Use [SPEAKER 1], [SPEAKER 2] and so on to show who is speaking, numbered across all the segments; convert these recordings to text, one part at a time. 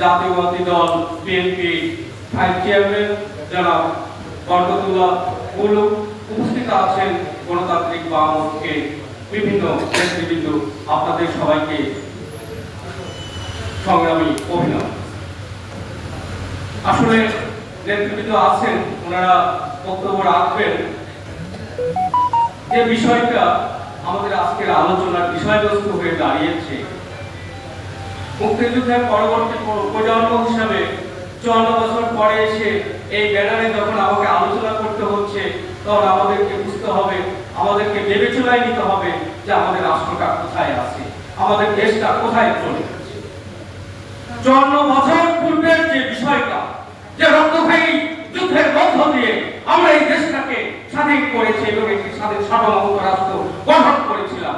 [SPEAKER 1] জাতীয়বাদী দল, BNP, vice chairman যারা বরকতুল্লাহ মুলুক উপস্থিত আছেন, গণতান্ত্রিক বামকে, বিভিন্ন নেতৃবৃন্দ, আপনাদের সবাইকে সংগ্রামী অভিনন্দন আসলে নেতৃবৃন্দ আছেন, ওনারা বক্তব্য রাখবেন। যে বিষয়টা আমাদের আজকের আলোচনার বিষয়বস্তু হয়ে দাঁড়িয়েছে মুক্তিযুদ্ধের পরবর্তী প্রজন্ম হিসাবে চুয়ান্ন বছর পরে এসে এই ব্যানারে যখন আমাকে আলোচনা করতে হচ্ছে, তখন আমাদেরকে বুঝতে হবে, আমাদেরকে বিবেচনায় নিতে হবে যে আমাদের রাষ্ট্রটা কোথায় আছে, আমাদের দেশটা কোথায় চলে যাচ্ছে চুয়ান্ন বছর পূর্বের যে বিষয়টা যে রক্তক্ষয়ী যুদ্ধের মধ্য দিয়ে আমরা এই দেশটাকে স্বাধীন করেছি এবং একটি স্বাধীন সার্বভৌম রাষ্ট্র গঠন করেছিলাম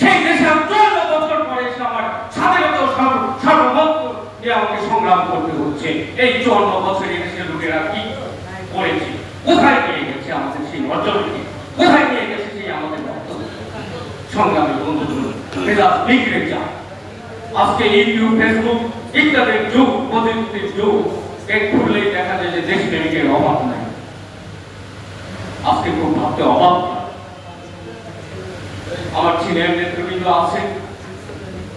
[SPEAKER 1] সেই দেশে আমি চুয়ান্ন বছর পরে এসে আমার স্বাধীনতা ও সার্ব- সার্বভৌমত্ব নিয়ে আমাকে সংগ্রাম করতে হচ্ছে এই চুয়ান্ন বছর এই দেশের লোকেরা কি করেছে কোথায় নিয়ে গেছে আমাদের সেই অর্জনকে কোথায় নিয়ে গেছে সেই আমাদের বক্তব্য সংগ্রামী বন্ধুগুলো মেজাজ বিগড়ে যায় আজকে ইউটিউব ফেসবুক ইত্যাদির যুগ প্রযুক্তির যুগ এই খুললেই দেখা যায় যে দেশপ্রেমিকের অভাব নাই আজকে খুব ভাবতে অভাব হয়। আমার ছিলেন নেতৃবৃন্দ আছেন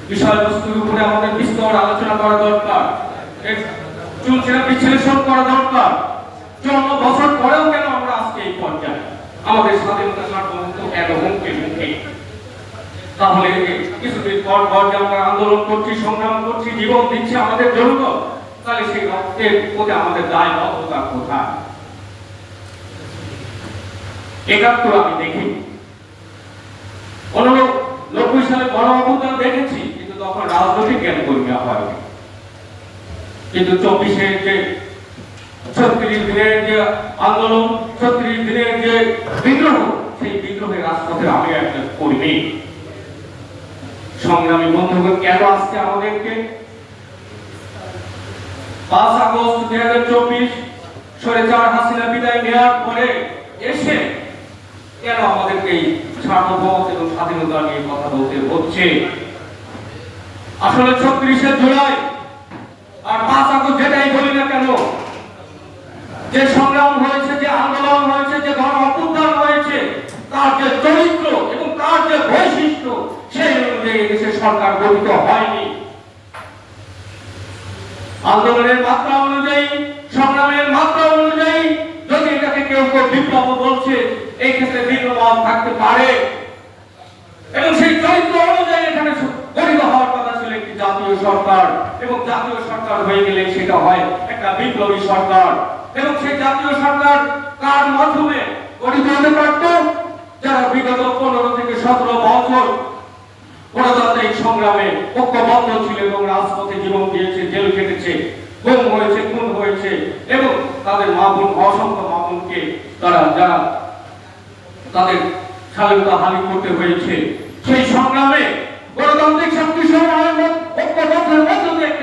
[SPEAKER 1] বিষয়বস্তুর উপরে আমাদের বিস্তর আলোচনা করা দরকার এর চুলচেরা বিশ্লেষণ করা দরকার। চুয়ান্ন বছর পরেও কেন আমরা আজকে এই পর্যায়ে? আমাদের স্বাধীনতা সার্বভৌমত্ব কেন হুমকে মুখে। তাহলে কিছুদিন পর পর যে আমরা আন্দোলন করছি, সংগ্রাম করছি, জীবন দিচ্ছি আমাদের জনগণ তাহলে সেই রক্তের প্রতি আমাদের দায়বদ্ধতা কোথায়? একাত্তর আমি দেখি অনুরূপ নব্বই সালে বড় অবদান দেখেছি, কিন্তু তখন রাজনৈতিক জ্ঞান কর্মীরা হয়নি। কিন্তু চব্বিশের যে ছত্রিশ দিনের যে আন্দোলন, ছত্রিশ দিনের যে বিদ্রোহ, সেই বিদ্রোহের রাজপথে আমি একজন কর্মী। সংগ্রামী বন্ধুগণ, কেন আসছে আমাদেরকে? পাঁচ আগস্ট দুই হাজার চব্বিশ সরেচার হাসিনা বিদায় নেওয়ার পরে এসে কেন আমাদেরকে এই সার্বভৌমত্ব এবং স্বাধীনতা নিয়ে কথা বলতে হচ্ছে? আসলে ছত্রিশে জুলাই আর যেটাই বলি না কেন, যে সংগ্রাম হয়েছে, যে আন্দোলন হয়েছে, যে গণ অভ্যুত্থান হয়েছে, তার যে চরিত্র এবং তার যে বৈশিষ্ট্য, সেই অনুযায়ী দেশের সরকার গঠিত হয়নি। আন্দোলনের মাত্রা অনুযায়ী, সংগ্রামের মাত্রা অনুযায়ী, যদি এটাকে কেউ কেউ বিপ্লব বলছে, এই ক্ষেত্রে ভিন্ন থাকতে পারে। এবং সেই চরিত্র অনুযায়ী এখানে গঠিত হওয়ার জাতীয় সরকার এবং জাতীয় সরকার হয়ে গেলে সেটা হয় একটা বিপ্লবী সরকার। এবং সেই জাতীয় সরকার কার মাধ্যমে গঠিত হতে পারত যারা বিগত পনেরো থেকে সতেরো বছর গণতান্ত্রিক সংগ্রামে ঐক্যবদ্ধ ছিল এবং রাজপথে জীবন দিয়েছে, জেল কেটেছে গুম হয়েছে, খুন হয়েছে এবং তাদের মা বোন অসংখ্য মা বোনকে তারা, যারা তাদের স্বাধীনতা হানি করতে হয়েছে। সেই সংগ্রামে গণতান্ত্রিক শক্তি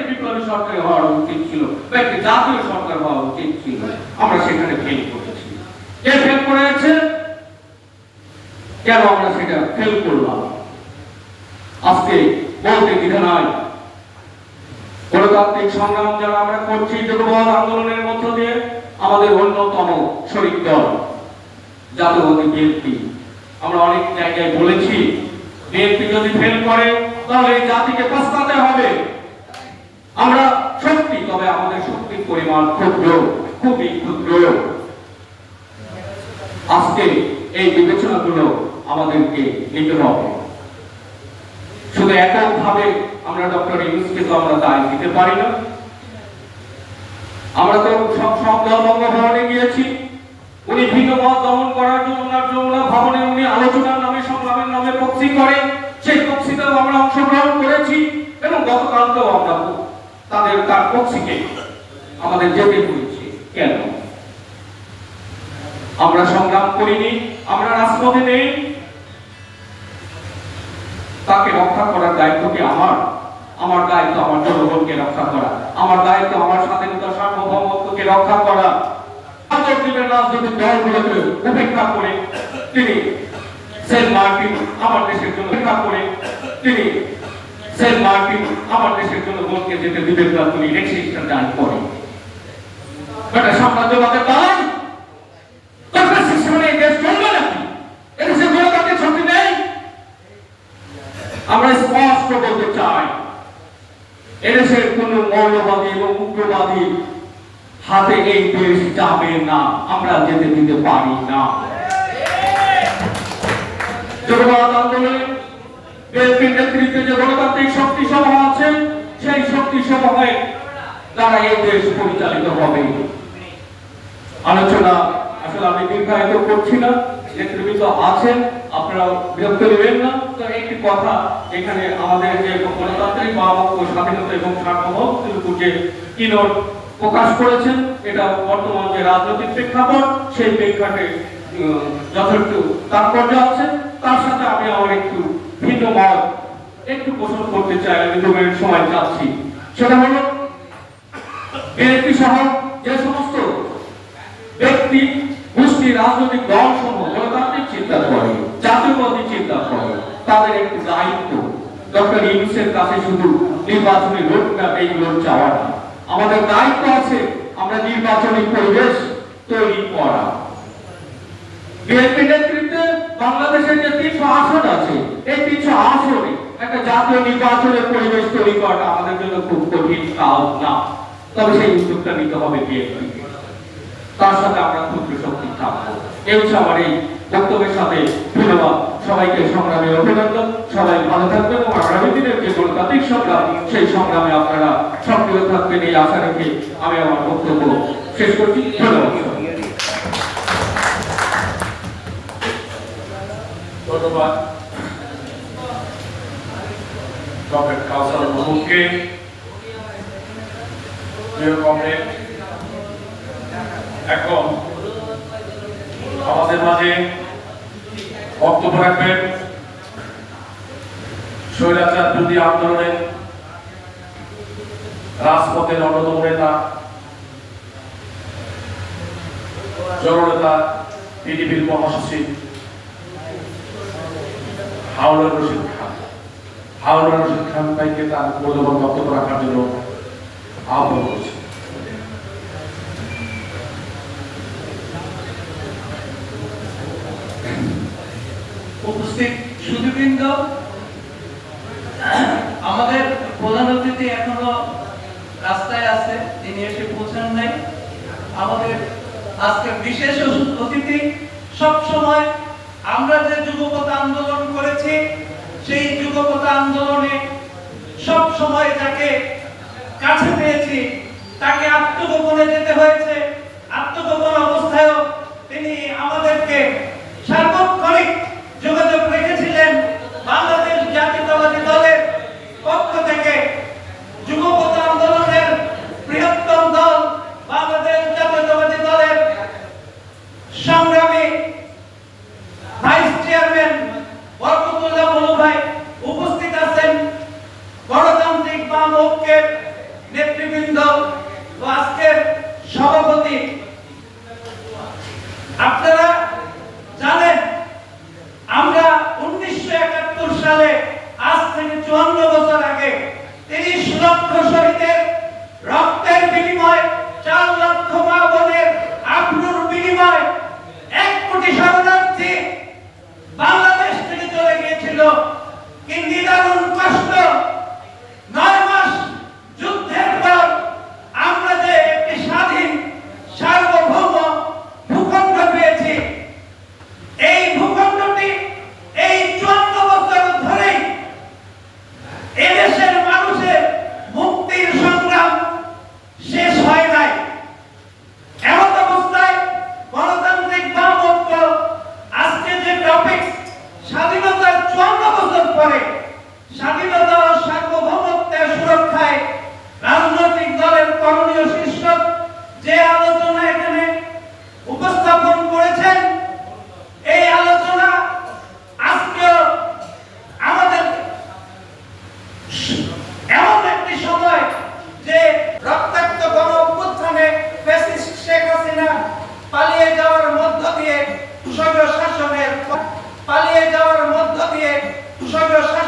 [SPEAKER 1] বিপ্লবী সরকার হওয়া উচিত ছিল বা একটি জাতীয় সরকার হওয়া উচিত ছিল। আমরা সেখানে ফেল করেছি। কে ফেল করেছে? কেন আমরা সেটা ফেল করলাম? আজকে বলতে গণতান্ত্রিক সংগ্রাম যারা আমরা করছি যুগপথ আন্দোলনের মধ্য দিয়ে আমাদের অন্যতম শরিক দল, জাতীয়বাদী বিএনপি। আমরা অনেক জায়গায় বলেছি বিএনপি যদি ফেল করে, তাহলে এই জাতিকে পস্তাতে হবে। আমরা শক্তি তবে আমাদের শক্তির পরিমাণ ক্ষুদ্র, খুবই ক্ষুদ্র। আজকে এই বিবেচনাগুলো আমাদেরকে নিতে হবে। শুধু এককভাবে আমরা ডক্টর ইউনুসকে তো আমরা দায় দিতে পারি না। আমরা তো সব সব ধর্ম গিয়েছি। উনি ভিন্ন মত দমন করার জন্য ওনার যমুনা ভবনে উনি আলোচনার নামে, সংগ্রামের নামে পক্ষী করে সেই পক্ষীতেও আমরা অংশগ্রহণ করেছি এবং গতকালকেও আমরা তাদের তার পক্ষীকে আমাদের যেতে হয়েছে কেন? আমরা সংগ্রাম করিনি, আমরা রাজপথে নেই। তাকে রক্ষা করার দায়িত্ব কি আমার আমার দায়িত্ব আমার জনগণকে রক্ষা করা। আমার দায়িত্ব আমার স্বাধীনতা, সার্বভৌমত্বকে রক্ষা করা। আন্তর্জাতিক রাজনৈতিক দলগুলোকে উপেক্ষা করে তিনি সেন্ট মার্টিন আমার দেশের জন্য উপেক্ষা করে তিনি সেন্ট মার্টিন আমার দেশের জনগণকে যেতে দিবেন না তুমি রেজিস্ট্রেশন ডান করে এটা সাম্রাজ্যবাদের নেই? আমরা স্পষ্ট বলতে চাই, এদেশের কোন মৌলবাদী এবং উগ্রবাদী হাতে এই দেশ যাবে না, আমরা যেতে দিতে পারি না। গণতান্ত্রিক শক্তি আছে, সেই শক্তি দ্বারা এই দেশ পরিচালিত হবে। আলোচনা, আসলে আমি দীর্ঘায়িত করছি না, নেতৃবৃন্দ আছেন আপনারা বিরক্ত নেবেন না। তো একটি কথা, এখানে আমাদের যে গণতান্ত্রিক স্বাধীনতা এবং যে কিনোট প্রকাশ করেছেন। এটা বর্তমান যে রাজনৈতিক প্রেক্ষাপট, সেই প্রেক্ষাপটে যথেষ্ট তাৎপর্য আছে। তার সাথে আমি আমার একটু ভিন্ন মত, একটু পোষণ করতে চাই, আমি দু মিনিট সময় চাচ্ছি। সেটা হলো, বিএনপি সহ যে সমস্ত ব্যক্তি, গোষ্ঠী, রাজনৈতিক দল সমূহ গণতান্ত্রিক চিন্তা করে জাতীয়বাদী চিন্তা করে, তাদের একটি দায়িত্ব। ডক্টর ইউনুসের কাছে শুধু নির্বাচনী রোডম্যাপ এইগুলো চাওয়া না। আমাদের দায়িত্ব আছে আমরা নির্বাচনী পরিবেশ তৈরি করা। বিএনপি নেতৃত্বে বাংলাদেশের যে তিনশো আসন আছে, এই তিনশো আসনে একটা জাতীয় নির্বাচনের পরিবেশ তৈরি করাটা আমাদের জন্য খুব কঠিন কাজ না। তবে সেই উদ্যোগটা নিতে হবে বিএনপি তার সাথে আমরা ক্ষুদ্র শক্তি থাকব। এই হচ্ছে আমার এই বক্তব্যের সাথে ধন্যবাদ। সবাইকে সংগ্রামে অভিনন্দন। সবাই ভালো থাকবেন এবং আগামী দিনের যে গণতান্ত্রিক সংগ্রাম, সেই সংগ্রামে আপনারা সক্রিয় থাকবেন এই আশা রেখে আমি আমার বক্তব্য শেষ করছি। ধন্যবাদ।
[SPEAKER 2] এখন আমাদের মাঝে বক্তব্য রাখবেন। স্বৈরাচার বিরোধী আন্দোলনের রাজপথের অন্যতম নেতা, জননেতা পিডিপির মহাসচিব হাওলার রশিদ খান। হাওলার রশিদ খান ভাইকে তার মূল্যবান বক্তব্য রাখার জন্য আহ্বান করছি।
[SPEAKER 3] উপস্থিত সুদীবৃন্দ আমাদের প্রধান অতিথি এখনও রাস্তায় আছে, তিনি এসে পৌঁছান নাই। আমাদের আজকে বিশেষ অতিথি সব সময় আমরা যে যুগপথ আন্দোলন করেছি, সেই যুবকতা আন্দোলনে সব সময় যাকে কাছে পেয়েছি, তাকে আত্মগোপনে যেতে হয়েছে। আত্মগোপন অবস্থায়ও তিনি আমাদেরকে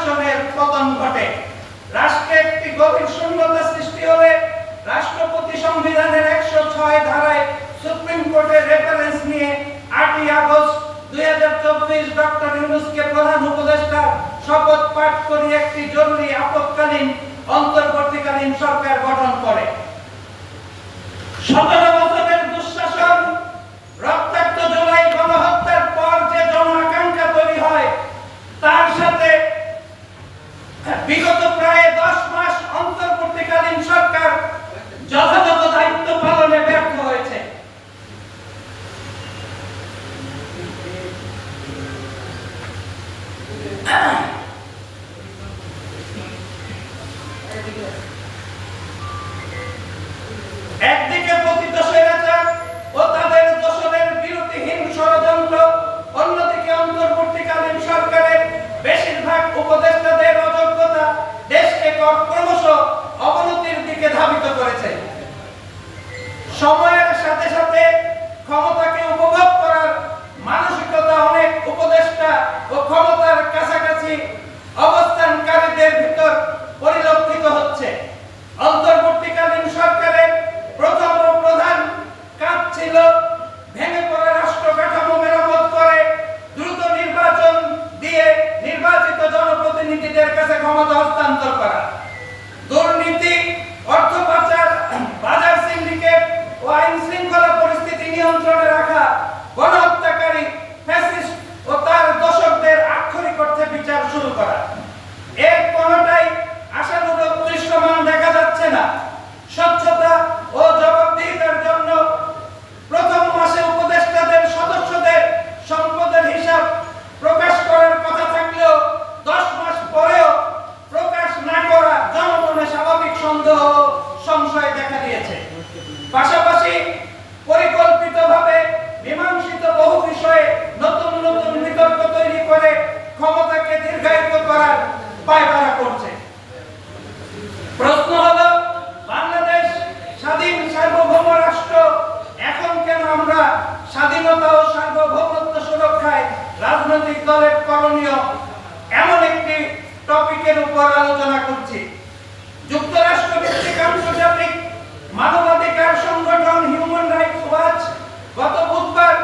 [SPEAKER 3] শাসনের পতন ঘটে। রাষ্ট্রে একটি গভীর শূন্যতা সৃষ্টি হলে রাষ্ট্রপতি সংবিধানের একশো ছয় ধারায় সুপ্রিম কোর্টের রেফারেন্স নিয়ে আটই আগস্ট দুই হাজার চব্বিশ ডক্টর ইউনুসকে প্রধান উপদেষ্টা শপথ পাঠ করে একটি জরুরি আপৎকালীন অন্তর্বর্তীকালীন সরকার গঠন করে। সতেরো একদিকে পতিত স্বৈরাচার ও তাদের দোষরের বিরতিহীন ষড়যন্ত্র, অন্যদিকে অন্তর্বর্তীকালীন সরকারের বেশিরভাগ উপদেষ্টাদের অযোগ্যতা দেশকে ক্রমশ অবনতির দিকে ধাবিত করেছে। সময়ের সাথে সাথে ক্ষমতাকে উপভোগ করার মানসিকতা অনেক উপদেষ্টা ও ক্ষমতার কাছাকাছি অবস্থানকারীদের ভিতর পরিলক্ষিত হচ্ছে অন্তর্বর্তীকালীন সরকারের প্রথম ও প্রধান কাজ ছিল ভেঙে পড়া রাষ্ট্র কাঠামো মেরামত করে দ্রুত নির্বাচন দিয়ে নির্বাচিত জনপ্রতিনিধিদের কাছে ক্ষমতা হস্তান্তর করা দুর্নীতি অর্থ পাচার বাজার সিন্ডিকেট ও আইন শৃঙ্খলা পরিস্থিতি নিয়ন্ত্রণে রাখা গণহত্যাকারী ফ্যাসিস্ট ও তার দশকদের আক্ষরিক অর্থে বিচার শুরু করা এর কোনটাই আশানুরূপ দৃশ্যমান দেখা যাচ্ছে না স্বচ্ছতা ও জবাবদিহিতার জন্য প্রথম মাসে উপদেষ্টাদের সদস্যদের সম্পদের হিসাব প্রকাশ করার কথা থাকলেও দশ মাস পরেও প্রকাশ না করা জনমনে স্বাভাবিক সন্দেহ ও সংশয় দেখা দিয়েছে পাশাপাশি পরিকল্পিতভাবে মীমাংসিত বহু বিষয়ে নতুন নতুন বিতর্ক তৈরি করে ক্ষমতাকে দীর্ঘায়িত করার পায়তারা করছে প্রশ্ন হলো বাংলাদেশ স্বাধীন সার্বভৌম রাষ্ট্র এখন কেন আমরা স্বাধীনতা ও সার্বভৌমত্ব সুরক্ষায় রাজনৈতিক দলের করণীয় এমন একটি টপিকের উপর আলোচনা করছি যুক্তরাষ্ট্র ভিত্তিক আন্তর্জাতিক মানবাধিকার সংগঠন হিউম্যান রাইটস ওয়াচ গত বুধবার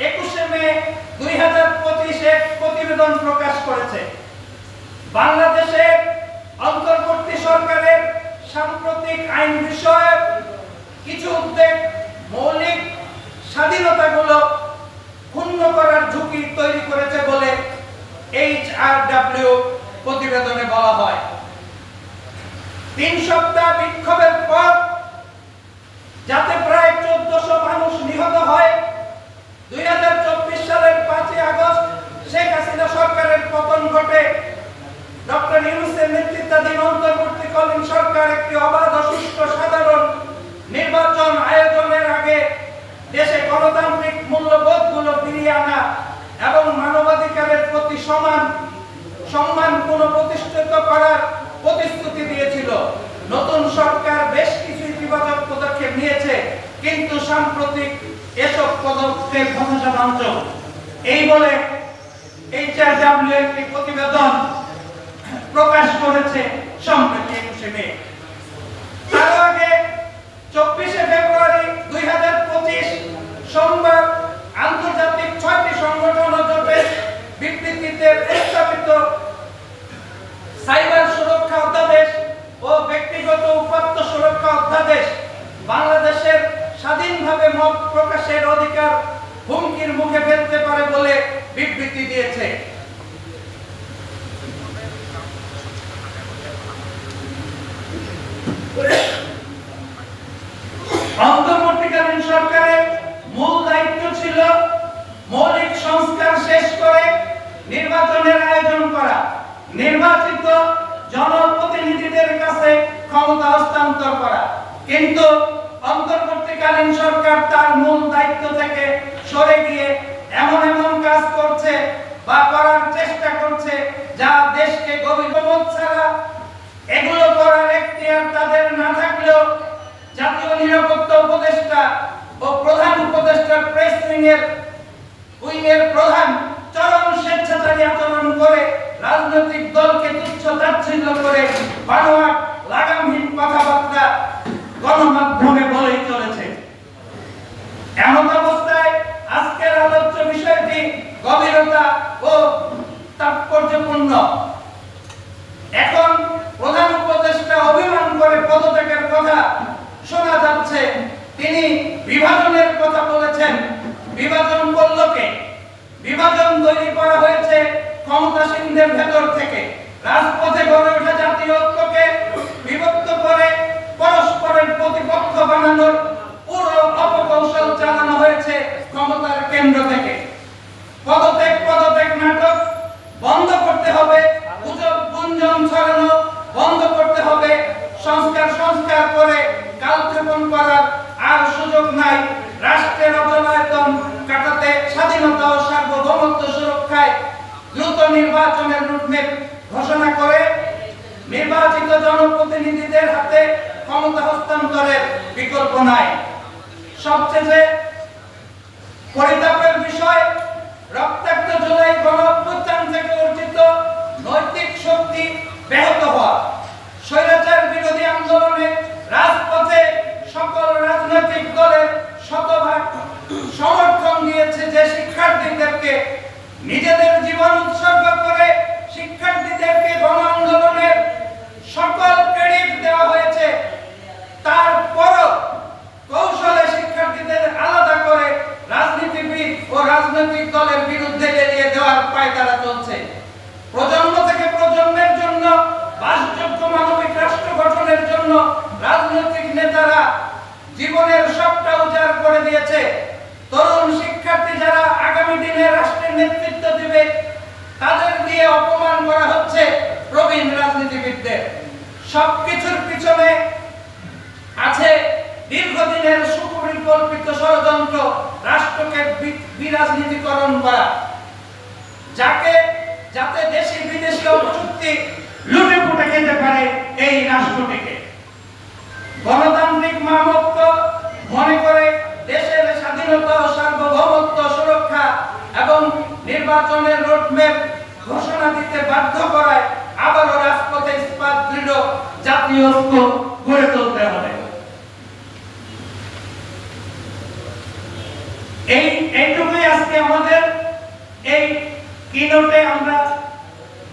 [SPEAKER 3] একুশে মে দুই হাজার পঁচিশে প্রতিবেদন প্রকাশ করেছে বাংলাদেশের অন্তর্বর্তী সরকারের সাম্প্রতিক আইন বিষয়ক কিছু উদ্যোগ মৌলিক স্বাধীনতাগুলো ক্ষুণ্ণ করার ঝুঁকি তৈরি করেছে বলে এইচআরডব্লিউ প্রতিবেদনে বলা হয় তিন সপ্তাহ বিক্ষোভের পর যাতে প্রায় চোদ্দশো মানুষ নিহত হয়, দুই হাজার চব্বিশ সালের পাঁচই আগস্ট শেখ হাসিনা সরকারের পতন ঘটে। ডক্টর ইউনুসের নেতৃত্বাধীন অন্তর্বর্তীকালীন সরকার একটি অবাধ সুষ্ঠু সাধারণ নির্বাচন আয়োজনের আগে দেশে গণতান্ত্রিক মূল্যবোধগুলো ফিরিয়ে আনা এবং মানবাধিকারের প্রতি সমান সম্মান পুনঃপ্রতিষ্ঠিত করার প্রতিশ্রুতি দিয়েছিল। নতুন সরকার বেশ কিছু ইতিবাচক পদক্ষেপ নিয়েছে, কিন্তু সাম্প্রতিক এসব পদক্ষেপ হতাশা বাঞ্চক এই বলে এইচআরডাব্লিউ একটি প্রতিবেদন প্রকাশ করেছে সম্প্রতি একুশে মে তার আগে চব্বিশে ফেব্রুয়ারি দুই হাজার পঁচিশ সোমবার আন্তর্জাতিক ছয়টি সংগঠন ও জোটের বিবৃতিতে প্রস্তাবিত সাইবার সুরক্ষা অধ্যাদেশ ও ব্যক্তিগত উপাত্ত সুরক্ষা অধ্যাদেশ বাংলাদেশের স্বাধীনভাবে মত প্রকাশের অধিকার হুমকির মুখে ফেলতে পারে বলে বিবৃতি দিয়েছে অন্তর্বর্তীকালীন সরকারের মূল দায়িত্ব ছিল মৌলিক সংস্কার শেষ করে নির্বাচনের আয়োজন করা নির্বাচিত জনপ্রতিনিধিদের কাছে ক্ষমতা হস্তান্তর করা কিন্তু অন্তর্বর্তীকালীন সরকার তার মূল দায়িত্ব থেকে সরে গিয়ে এমন এমন কাজ করছে বা করার চেষ্টা করছে যা দেশকে গভীর ছাড়া এগুলো করার এখতিয়ার তাদের না থাকলেও জাতীয় নিরাপত্তা উপদেষ্টা ও প্রধান উপদেষ্টা প্রেস উইং এর উইং এর প্রধান চরম স্বেচ্ছাচারী আচরণ করে রাজনৈতিক দলকে তুচ্ছ তাচ্ছিল্য করে বানোয়াট লাগামহীন কথাবার্তা গণমাধ্যমে বলেই চলেছে। এমন অবস্থায় আজকের আলোচ্য বিষয়টি গভীরতা ও তাৎপর্যপূর্ণ। এখন প্রধান উপদেষ্টা অভিমান করে পদত্যাগের কথা শোনা যাচ্ছে। তিনি বিভাজনের কথা বলেছেন। বিভাজন করল বিভাজন তৈরি করা হয়েছে ক্ষমতাসীনদের ভেতর থেকে। রাজপথে গড়ে ওঠা প্রতিপক্ষ বানানোর পুরো অপকৌশল চালানো হয়েছে ক্ষমতার কেন্দ্র থেকে। পদত্যাগ পদত্যাগ নাটক বন্ধ করতে হবে, গুজব, গুঞ্জন ছড়ানো বন্ধ করতে হবে, সংস্কার সংস্কার করে কালক্ষেপণ করার আর সুযোগ নাই। রাষ্ট্রের রচনায়তন কাটাতে স্বাধীনতা ও সার্বভৌমত্ব সুরক্ষায় দ্রুত নির্বাচনের রুটম্যাপ ঘোষণা করে নির্বাচিত জনপ্রতিনিধিদের হাতে ক্ষমতা হস্তান্তরের বিকল্প নাই। সবচেয়ে পরিতাপের বিষয়, রক্তাক্ত জুলাই গণ অভ্যুত্থান থেকে অর্জিত নৈতিক শক্তি ব্যাহত হওয়া। স্বৈরাচার বিরোধী আন্দোলনে রাজপথে সকল রাজনৈতিক দলের শতভাগ সমর্থন দিয়েছে যে শিক্ষার্থীদেরকে নিজেদের জীবন উৎসর্গ করে শিক্ষার্থীদেরকে গণ আন্দোলনের সকল ক্রেডিট দেওয়া হয়েছে। তারপরও কৌশলে শিক্ষার্থীদের আলাদা করে রাজনীতিবিদ ও রাজনৈতিক দলের বিরুদ্ধে এড়িয়ে দেওয়ার পায়তারা চলছে। প্রজন্ম থেকে প্রজন্মের জন্য, বাসযোগ্য মানবিক রাষ্ট্র গঠনের জন্য রাজনৈতিক নেতারা জীবনের সবটা উজাড় করে দিয়েছে তরুণ শিক্ষার্থী যারা আগামী দিনে রাষ্ট্রের নেতৃত্ব দিবে তাদের দিয়ে অপমান করা হচ্ছে প্রবীণ রাজনীতিবিদদের সবকিছুর পিছনে আছে দীর্ঘদিনের সুপরিকল্পিত ষড়যন্ত্র রাষ্ট্রকে বি- বিরাজনীতিকরণ করা যাকে যাতে দেশি বিদেশি অপশক্তি লুটে পুটে খেতে পারে এই রাষ্ট্রটিকে গণতান্ত্রিক মামত্ব মনে করে দেশের স্বাধীনতা ও সার্বভৌমত্ব সুরক্ষা এবং নির্বাচনের রোডম্যাপ ঘোষণা দিতে বাধ্য করায় আবারও রাজপথে ইস্পাত দৃঢ় জাতীয় ঐক্য গড়ে তুলতে হবে এই, এইটুকুই আজকে আমাদের। এই কিনোটে আমরা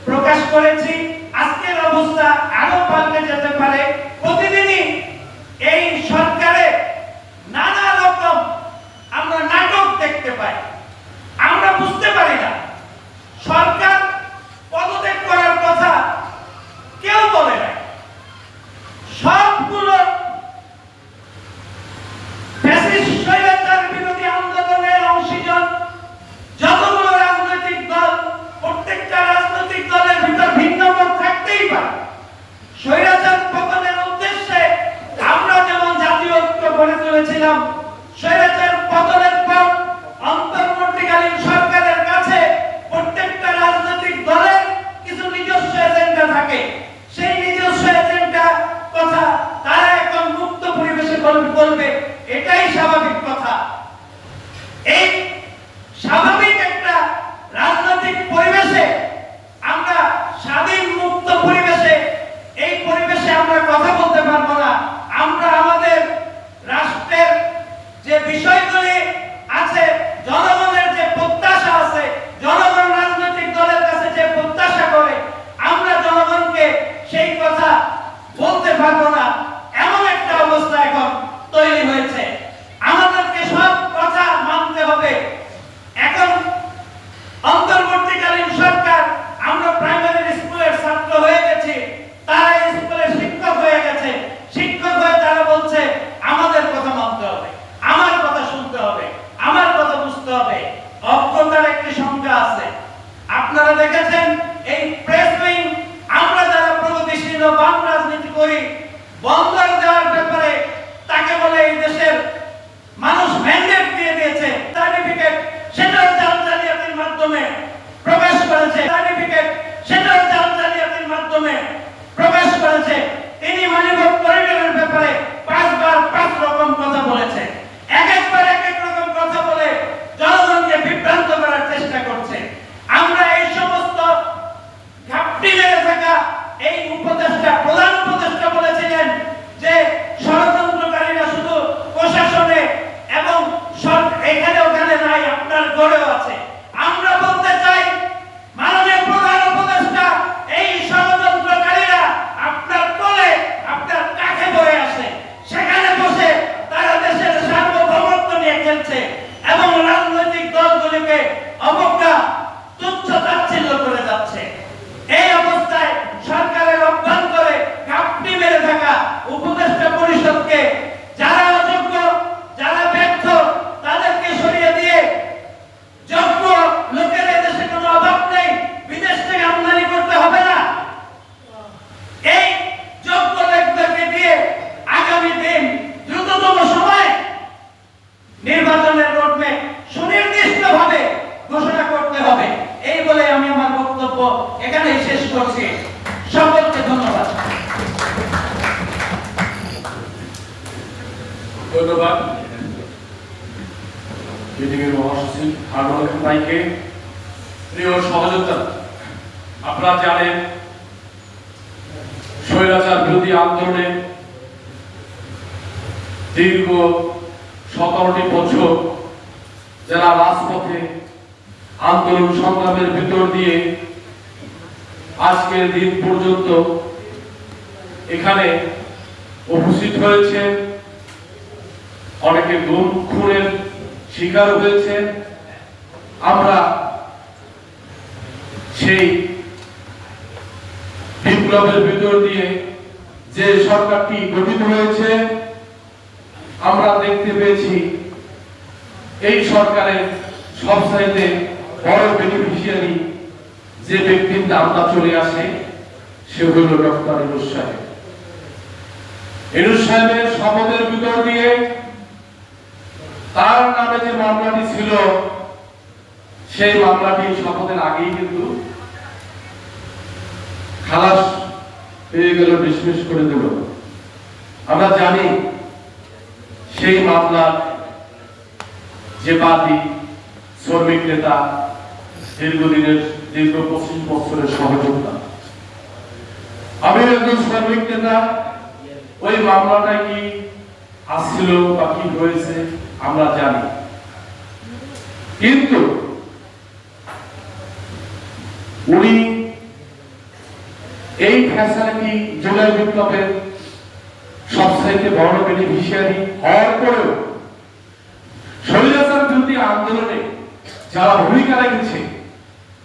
[SPEAKER 3] প্রকাশ করেছি। আজকের অবস্থা আরও পাল্টে যেতে পারে। ভিতর
[SPEAKER 2] দিয়ে আজকের দিন পর্যন্ত এখানে উপস্থিত হয়েছেন অনেকে গুম খুনের শিকার হয়েছেন আমরা সেই বিপ্লবের ভিতর দিয়ে যে সরকারটি গঠিত হয়েছে, আমরা দেখতে পেয়েছি এই সরকারের সবচাইতে বড় বেনিফিশিয়ারি যে ব্যক্তির নামটা চলে আসে, সে হইল ডক্টর ইনুস সাহেব। ইনুস সাহেবের শপথের ভিতর দিয়ে তার নামে যে মামলাটি ছিল, সেই মামলাটি শপথের আগেই কিন্তু খালাস পেয়ে গেল ডিসমিস করে দিল। আমরা জানি সেই মামলার যে বাদী শ্রমিক নেতা দীর্ঘদিনের দীর্ঘ পঁচিশ বছরের সহযোগিতা। আমি একজন শ্রমিক নেতা, ওই মামলাটা কি আসছিল বা কি হয়েছে আমরা জানি। কিন্তু উনি এই জুলাই বিপ্লবের সবচাইতে বড় বেনিফিশিয়ারি হওয়ার পরেও আন্দোলনে যারা ভূমিকা রেখেছে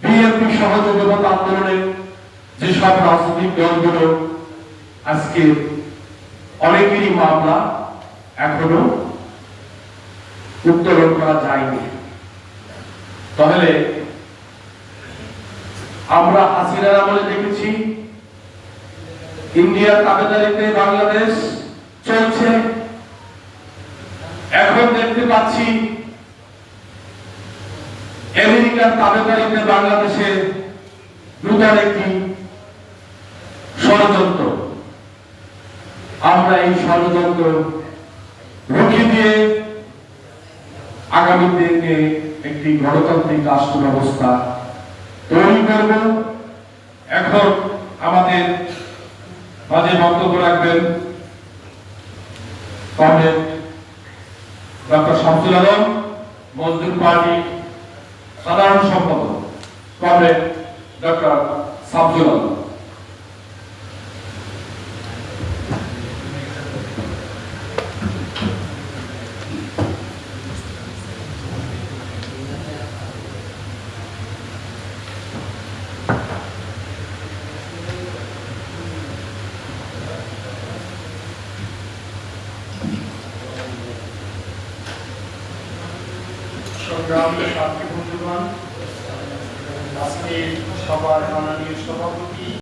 [SPEAKER 2] বিএনপি সহযোগিতা আন্দোলনে যেসব রাজনৈতিক দলগুলো আজকে অনেকেরই মামলা এখনও উত্তোলন করা যায়নি। তাহলে আমরা হাসিনার আমলে দেখেছি, ইন্ডিয়ার তাবেদারিতে বাংলাদেশ চলছে। এখন দেখতে পাচ্ছি আমেরিকার তাবেদারিতে বাংলাদেশে নূতন একটি ষড়যন্ত্র। আমরা এই ষড়যন্ত্র রুখে দিয়ে আগামী দিনে একটি গণতান্ত্রিক রাষ্ট্র ব্যবস্থা তৈরি করব। এখন আমাদের মাঝে বক্তব্য রাখবেন comrade doctor Shamsul Alam, Mazdoor party সাধারণ সম্পাদক। Comrade doctor Sabjul Alam.